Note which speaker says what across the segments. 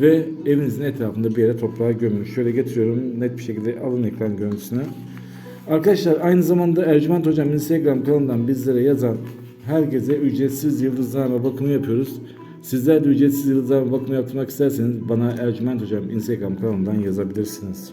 Speaker 1: ve evinizin etrafında bir yere toprağa gömün. Şöyle getiriyorum net bir şekilde alın ekran görüntüsünü. Arkadaşlar aynı zamanda Ercüment Hocam Instagram kanalından bizlere yazan herkese ücretsiz yıldızlarla bakımı yapıyoruz. Sizler de ücretsiz yıldızlarla bakımı yaptırmak isterseniz bana Ercüment Hocam Instagram kanalından yazabilirsiniz.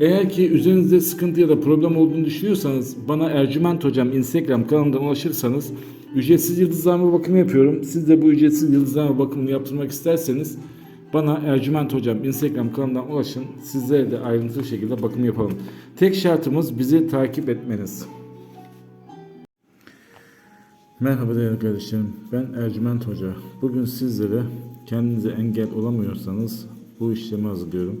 Speaker 1: Eğer ki üzerinizde sıkıntı ya da problem olduğunu düşünüyorsanız bana Ercüment Hocam Instagram kanalından ulaşırsanız ücretsiz yıldızlama bakımı yapıyorum. Siz de bu ücretsiz yıldızlama bakımını yaptırmak isterseniz bana Ercüment Hocam Instagram kanalından ulaşın. Sizlere de ayrıntılı şekilde bakım yapalım. Tek şartımız bizi takip etmeniz. Merhaba değerli kardeşlerim. Ben Ercüment Hoca. Bugün sizlere kendinize engel olamıyorsanız bu işlemi hazırlıyorum.